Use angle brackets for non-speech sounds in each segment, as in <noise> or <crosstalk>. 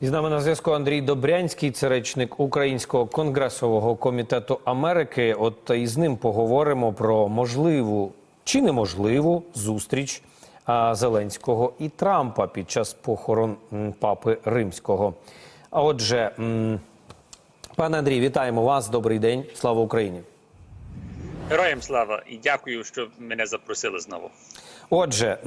І з нами на зв'язку Андрій Добрянський, це речник Українського конгресового комітету Америки. От із ним поговоримо про можливу чи неможливу зустріч Зеленського і Трампа під час похорон папи римського. А отже, пане Андрій, вітаємо вас. Добрий день. Слава Україні. Героям слава і дякую, що мене запросили знову. Отже,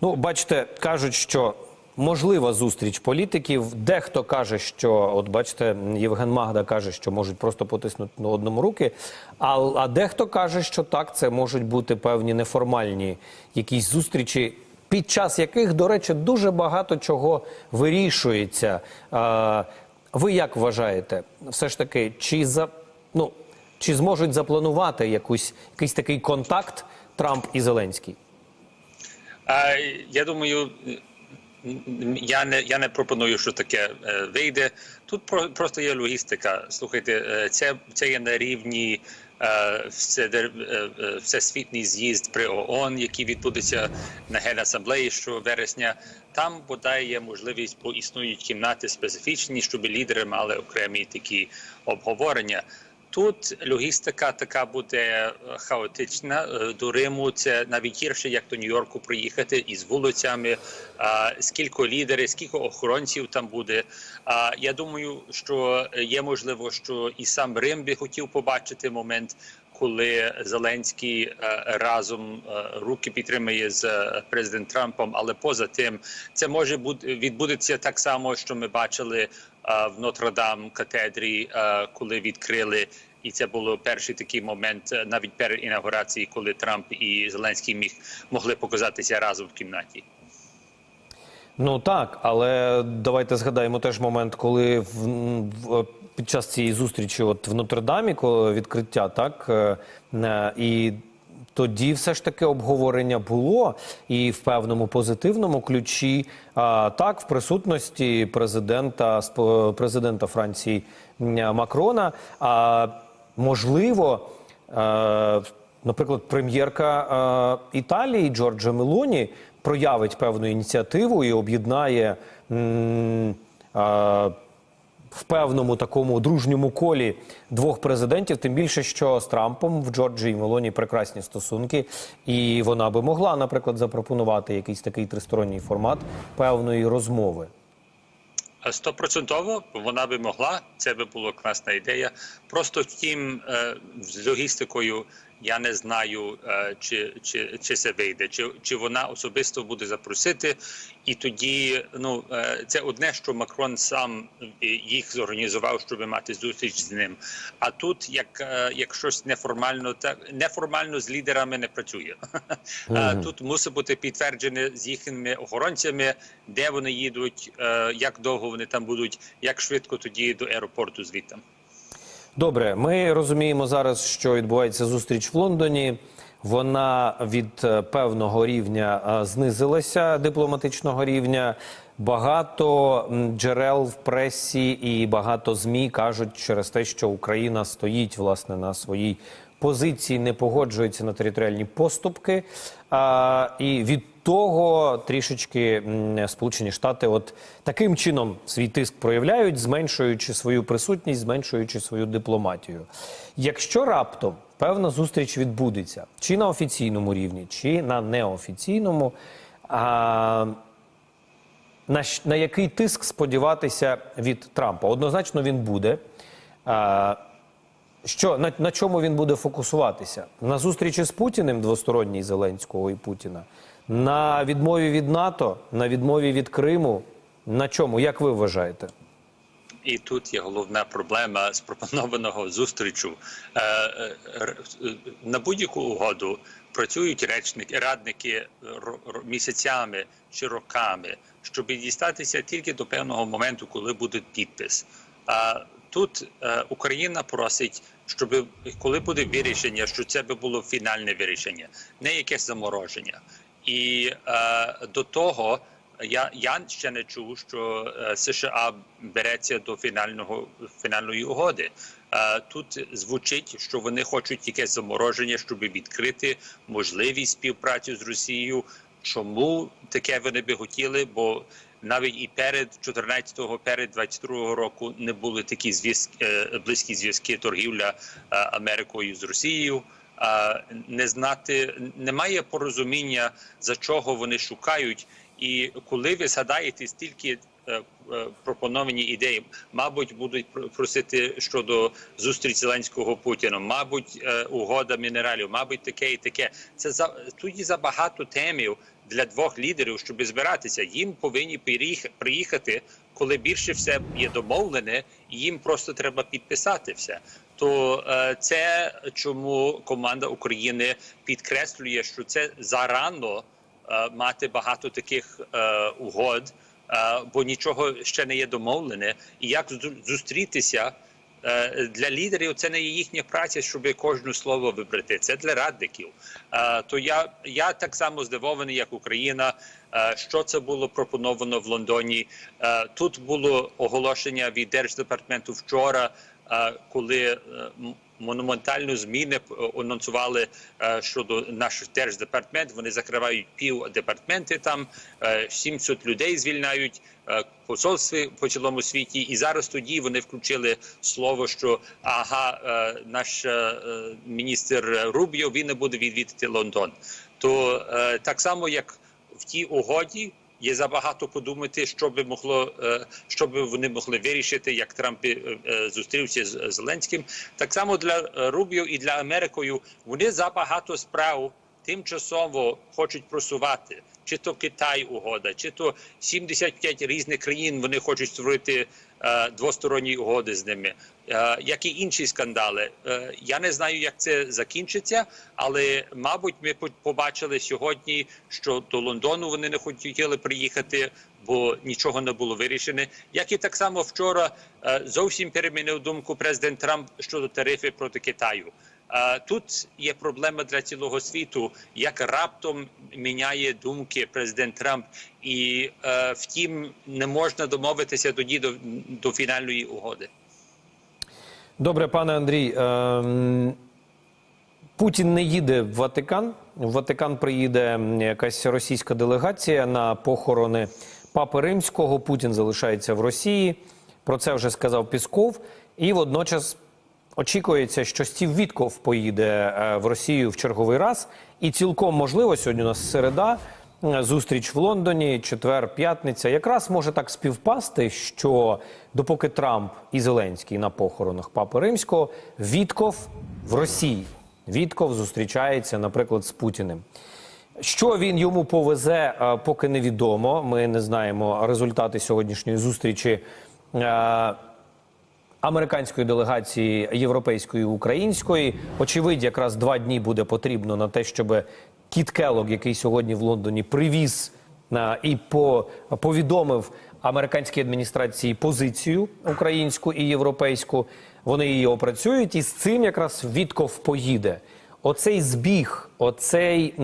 ну бачите, кажуть, що можлива зустріч політиків. Дехто каже, що от бачите, Євген Магда каже, що можуть просто потиснути на одному руки. А, а дехто каже, що так, це можуть бути певні неформальні якісь зустрічі. Під час яких, до речі, дуже багато чого вирішується. А, ви як вважаєте, все ж таки, чи за ну чи зможуть запланувати якусь якийсь такий контакт Трамп і Зеленський? А, я думаю, я не я не пропоную, що таке е, вийде. Тут про, просто є логістика. Слухайте, е, це це є на рівні е, все, всесвітній з'їзд при ООН, який відбудеться на генасамблеї щовересня. Там бодай є можливість, бо існують кімнати специфічні, щоб лідери мали окремі такі обговорення. Тут логістика така буде е, хаотична. Е, До Риму це навіть гірше, як до Нью-Йорку приїхати із вулицями. а, Скільки лідерів, скільки охоронців там буде. А, Я думаю, що є можливо, що і сам Рим би хотів побачити момент. Коли Зеленський е, разом е, руки підтримує з е, президентом Трампом, але поза тим це може бути відбудеться так само, що ми бачили е, в Нотр-Дам катедрі, е, коли відкрили, і це було перший такий момент е, навіть перед інаугурацією, коли Трамп і Зеленський міг могли показатися разом в кімнаті. Ну так, але давайте згадаємо теж момент, коли в, в під час цієї зустрічі, от в Нотр-Дамі, відкриття, так е, е, і тоді все ж таки обговорення було і в певному позитивному ключі. А так, в присутності президента президента Франції Макрона. А можливо. Е, Наприклад, прем'єрка е, Італії Джорджа Мелоні проявить певну ініціативу і об'єднає е, в певному такому дружньому колі двох президентів. Тим більше, що з Трампом в Джорджії Мелоні прекрасні стосунки, і вона би могла, наприклад, запропонувати якийсь такий тристоронній формат певної розмови. Стопроцентово вона би могла, це би була класна ідея. Просто втім, е, з логістикою я не знаю, е, чи, чи, чи це вийде, чи, чи вона особисто буде запросити. І тоді ну е, це одне, що Макрон сам їх зорганізував, щоб мати зустріч з ним. А тут, як, е, як щось неформально, так неформально з лідерами не працює. <laughs> А Тут мусить бути підтверджене з їхніми охоронцями, де вони їдуть, як довго вони там будуть, як швидко тоді до аеропорту звідти. Добре, ми розуміємо зараз, що відбувається зустріч в Лондоні. Вона від е, певного рівня е, знизилася дипломатичного рівня. Багато джерел в пресі і багато змі кажуть через те, що Україна стоїть власне на своїй позиції, не погоджується на територіальні поступки. А, і від того трішечки Сполучені Штати от таким чином свій тиск проявляють, зменшуючи свою присутність, зменшуючи свою дипломатію. Якщо раптом певна зустріч відбудеться чи на офіційному рівні, чи на неофіційному, а, на, на який тиск сподіватися від Трампа? Однозначно він буде. А, що на, на чому він буде фокусуватися? На зустрічі з Путіним двосторонній Зеленського і Путіна, на відмові від НАТО, на відмові від Криму. На чому? Як ви вважаєте? І тут є головна проблема спропонованого зустрічу. Е, е, На будь-яку угоду працюють речники, радники місяцями чи роками, щоб дістатися тільки до певного моменту, коли буде підпис. А тут е, Україна просить, щоб коли буде вирішення, що це би було фінальне вирішення, не якесь замороження. І е, до того я, я ще не чув, що е, США береться до фінального фінальної угоди. Е, тут звучить, що вони хочуть якесь замороження, щоб відкрити можливість співпраці з Росією. Чому таке вони би хотіли? Бо навіть і перед 14-го, перед 22-го року не були такі зв'язки, е, близькі зв'язки торгівля е, Америкою з Росією. Не знати немає порозуміння за чого вони шукають. І коли ви згадаєте стільки пропоновані ідеї, мабуть, будуть просити щодо зустрічі Зеленського Путіна, мабуть, е, угода мінералів, мабуть, таке і таке. Це за є забагато темів для двох лідерів, щоб збиратися. Їм повинні приїхати, коли більше все є домовлене, їм просто треба підписати все. То е, це чому команда України підкреслює, що це зарано е, мати багато таких е, угод, е, бо нічого ще не є домовлене. І як зустрітися е, для лідерів, це не є їхня праця, щоб кожне слово вибрати. Це для радників. То я, я так само здивований, як Україна. е, Що це було пропоновано в Лондоні? Е, Тут було оголошення від держдепартаменту вчора, коли е, монументальну зміни п- анонсували е, щодо наш держдепартамент. Вони закривають пів департаменти там, е, 700 людей звільняють е, посольстві по цілому світі. І зараз тоді вони включили слово, що ага, е, наш е, е, міністр Рубіо він не буде відвідати Лондон. То е, так само як в тій угоді. Є забагато подумати, що би могло, е, що би вони могли вирішити, як Трамп е, е, зустрівся з Зеленським. Так само для Рубіо і для Америкою вони забагато справ тимчасово хочуть просувати. Чи то Китай угода, чи то 75 різних країн вони хочуть створити е, двосторонні угоди з ними, е, як і інші скандали. Е, я не знаю, як це закінчиться, але мабуть, ми побачили сьогодні, що до Лондону вони не хотіли приїхати, бо нічого не було вирішене. Як і так само вчора е, зовсім перемінив думку президент Трамп щодо тарифів проти Китаю. Тут є проблема для цілого світу, як раптом міняє думки президент Трамп, і е, втім не можна домовитися тоді до, до фінальної угоди. Добре, пане Андрій. ем, Путін не їде в Ватикан. В Ватикан приїде якась російська делегація на похорони Папи Римського. Путін залишається в Росії. Про це вже сказав Пісков. І водночас очікується, що Стів Вітков поїде е, в Росію в черговий раз. І цілком можливо, сьогодні у нас середа. е, Зустріч в Лондоні, четвер, п'ятниця. Якраз може так співпасти, що допоки Трамп і Зеленський на похоронах Папи Римського, Вітков в Росії. Вітков зустрічається, наприклад, з Путіним. Що він йому повезе, е, поки невідомо. Ми не знаємо результати сьогоднішньої зустрічі американської делегації європейської і української. Очевидь, якраз два дні буде потрібно на те, щоб Кіт Келлог, який сьогодні в Лондоні привіз і по, повідомив американській адміністрації позицію українську і європейську. Вони її опрацюють, і з цим якраз Вітков поїде. Оцей збіг, оцей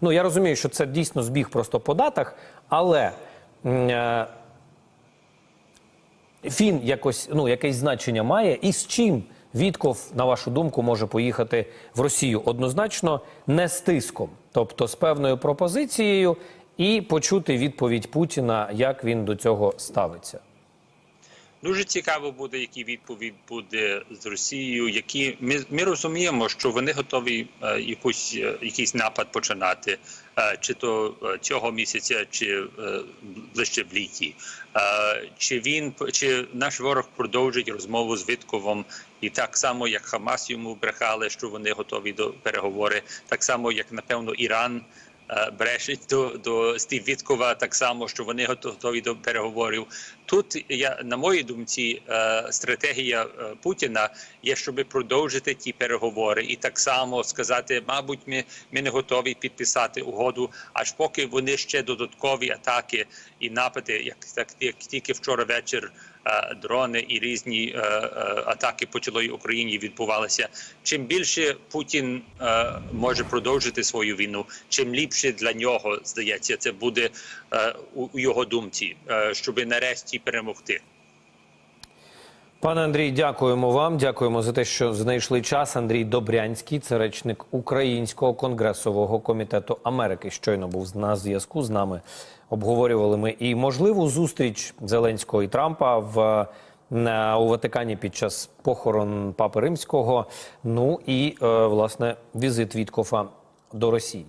ну я розумію, що це дійсно збіг просто по датах, але е, він якось ну якесь значення має, і з чим Вітков, на вашу думку, може поїхати в Росію однозначно не з тиском, тобто з певною пропозицією, і почути відповідь Путіна, як він до цього ставиться. Дуже цікаво буде, який відповідь буде з Росією. Які ми, ми розуміємо, що вони готові е, якусь е, якийсь напад починати, е, чи то е, цього місяця, чи е, ближче в літі. Е, чи він чи наш ворог продовжить розмову з Вітковом, і так само як Хамас йому брехали, що вони готові до переговори, так само як напевно Іран. Брешить до, до Стів Віткова так само, що вони готові до переговорів. Тут я на моїй думці е, стратегія е, Путіна є, щоб продовжити ті переговори, і так само сказати, мабуть, ми, ми не готові підписати угоду, аж поки вони ще додаткові атаки і напади, як так як тільки вчора вечір. Е, Дрони і різні е, е, атаки по цілої Україні відбувалися. Чим більше Путін може продовжити свою війну, чим ліпше для нього здається, це буде у, його думці, щоб нарешті перемогти. Пане Андрій, дякуємо вам. Дякуємо за те, що знайшли час. Андрій Добрянський, це речник Українського конгресового комітету Америки, щойно був на зв'язку з нами. Обговорювали ми і можливу зустріч Зеленського і Трампа в е, на, у Ватикані під час похорон Папи Римського. Ну і е, власне візит Віткофа до Росії.